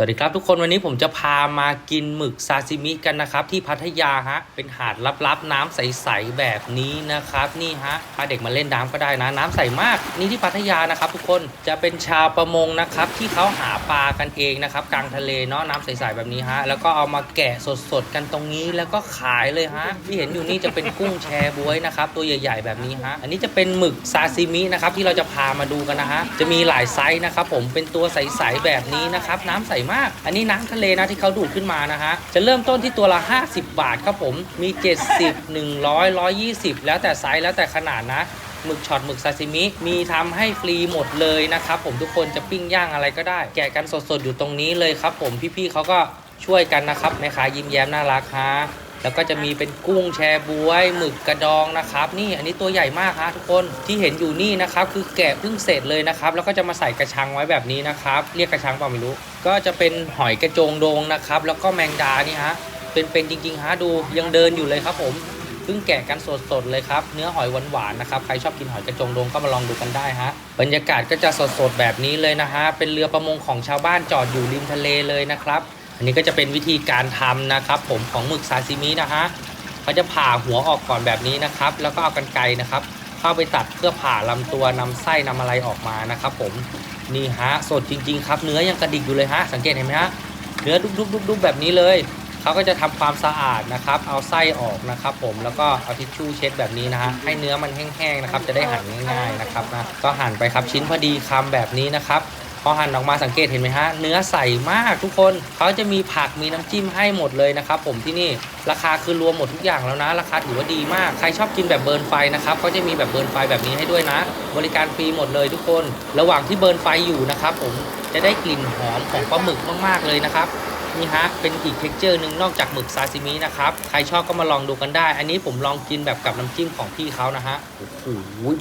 วัสดีครับทุกคนวันนี้ผมจะพามากินหมึกซาซิมิกันนะครับ ที่พัทยาฮะเป็นหาดลับๆ น้ำใสๆแบบนี้นะครับ นี่ฮะพาเด็กมาเล่นน้ำก็ได้นะ น้ำใสมากนี่ที่พัทยานะครับ ทุกคนจะเป็นชาวประมงนะครับ ที่เขาหาปลากันเองนะครับ กลางทะเลเนาะน้ำใสๆแบบนี้ฮะแล้วก็เอามาแกะสดๆกันตรงนี้แล้วก็ขายเลยฮะที่เห็นอยู่นี่จะเป็นกุ้งแชบวยนะครับตัวใหญ่ ๆ แบบนี้ฮะอันนี้จะเป็นหมึกซาซิมินะครับที่เราจะพามาดูกันนะฮะจะมีหลายไซส์นะครับผมเป็นตัวใสๆแบบนี้นะครับน้ำใสมาก อันนี้น้ำทะเลนะที่เขาดูดขึ้นมานะฮะ จะเริ่มต้นที่ตัวละ 50 บาทครับผม มี 70 100 120 แล้วแต่ไซส์แล้วแต่ขนาดนะหมึกช็อตหมึกซาซิมิ มีทำให้ฟรีหมดเลยนะครับผมทุกคนจะปิ้งย่างอะไรก็ได้ แกะกันสดๆอยู่ตรงนี้เลยครับผมพี่ๆเขาก็ช่วยกันนะครับแม่ค้ายิ้มแย้มน่ารักฮะ แล้วก็จะมีเป็นกุ้งแชบวยหมึกกระดองนะครับ นี่อันนี้ตัวใหญ่มากฮะทุกคนที่เห็นอยู่นี่นะครับ คือแกะเพิ่งเสร็จเลยนะครับ แล้วก็จะมาใส่กระชังไว้แบบนี้นะครับ เรียกกระชังเปล่าไม่รู้ ก็จะเป็นหอยกระโจงโดงนะครับ แล้วก็แมงดานี่ฮะเป็นๆจริงๆฮะดูยังเดินอยู่เลยครับผมเพิ่งแกะกันสดๆเลยครับเนื้อหอยหวานๆนะครับใครชอบกินหอยกระจงโดงก็มาลองดูกันได้ฮะบรรยากาศก็จะสดๆแบบนี้เลยนะฮะเป็นเรือประมงของชาวบ้านจอดอยู่ริมทะเลเลยนะครับ อันนี้ก็จะเป็นวิธีการทำนะครับ ผมของหมึกซาซิมินะฮะเขาจะผ่าหัวออกก่อนแบบนี้นะครับ แล้วก็เอากันไกรนะครับ เข้าไปตัดเพื่อผ่าลำตัวนำไส้นำอะไรออกมานะครับ ผมนี่ฮะสดจริง ๆ ครับ เนื้อยังกระดิกอยู่เลยฮะสังเกตเห็นไหมฮะเนื้อดุบๆๆๆแบบนี้เลยเขาก็จะทำความสะอาดนะครับ เอาไส้ออกนะครับ ผมแล้วก็เอาทิชชู่เช็ดแบบนี้นะฮะให้เนื้อมันแห้งๆนะครับ จะได้หั่นง่ายๆนะครับนะก็หั่นไปครับชิ้นพอดีคำแบบนี้นะครับ พอหั่นออกมาสังเกตเห็นไหมฮะเนื้อใสมากทุกคนเขาจะมีผักมีน้ำจิ้มให้หมดเลยนะครับผมที่นี่ราคาคือรวมหมดทุกอย่างแล้วนะ ราคาถือว่าดีมากใครชอบกินแบบเบิร์นไฟนะครับเขาจะมีแบบเบิร์นไฟแบบนี้ให้ด้วยนะ บริการฟรีหมดเลยทุกคน ระหว่างที่เบิร์นไฟอยู่นะครับผมจะได้กลิ่นหอมของปลาหมึกมากๆเลยนะครับนี่ฮะ เป็นอีกเท็กเจอร์หนึ่งนอกจากหมึกซาซิมินะครับ ใครชอบก็มาลองดูกันได้ อันนี้ผมลองกินแบบกับน้ำจิ้มของพี่เขานะฮะ โอ้โห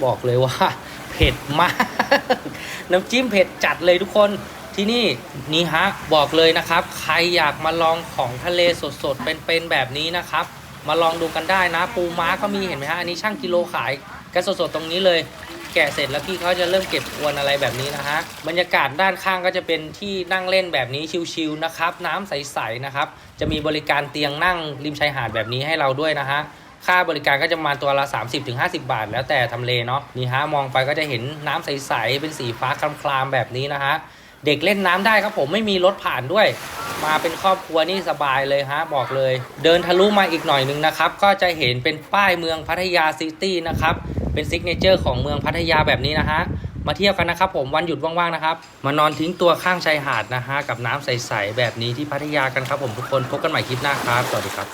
บอกเลยว่า เผ็ดมาก น้ำจิ้มเผ็ดจัดเลยทุกคนที่นี่นี่ฮะบอกเลยนะครับ ใครอยากมาลองของทะเลสดๆเป็นๆแบบนี้นะครับ มาลองดูกันได้นะ ปูม้าก็มีเห็นไหมฮะอันนี้ช่างกิโลขายกันสดๆตรงนี้เลย แกะเสร็จแล้วพี่เขาจะเริ่มเก็บอวนอะไรแบบนี้นะฮะบรรยากาศด้านข้างก็จะเป็นที่นั่งเล่นแบบนี้ชิลๆนะครับ น้ำใสๆนะครับ จะมีบริการเตียงนั่งริมชายหาดแบบนี้ให้เราด้วยนะฮะ ค่าบริการก็จะประมาณตัวละ 30-50 บาท แล้วแต่ทำเลเนาะนี่ฮะมองไปก็จะเห็นน้ำใสๆเป็นสีฟ้าคลามๆแบบนี้นะฮะเด็กเล่นน้ำได้ครับผมไม่มีรถผ่านด้วย มาเป็นครอบครัวนี่สบายเลยฮะบอกเลย เดินทะลุมาอีกหน่อยนึงนะครับ ก็จะเห็นเป็นป้ายเมืองพัทยาซิตี้นะครับ เป็นซิกเนเจอร์ของเมืองพัทยาแบบนี้นะฮะมาเที่ยวกันนะครับผมวันหยุดว่างๆนะครับ มานอนทิ้งตัวข้างชายหาดนะฮะกับน้ำใสๆแบบนี้ที่พัทยากันครับผมทุกคนพบกันใหม่คลิปหน้าครับ สวัสดีครับ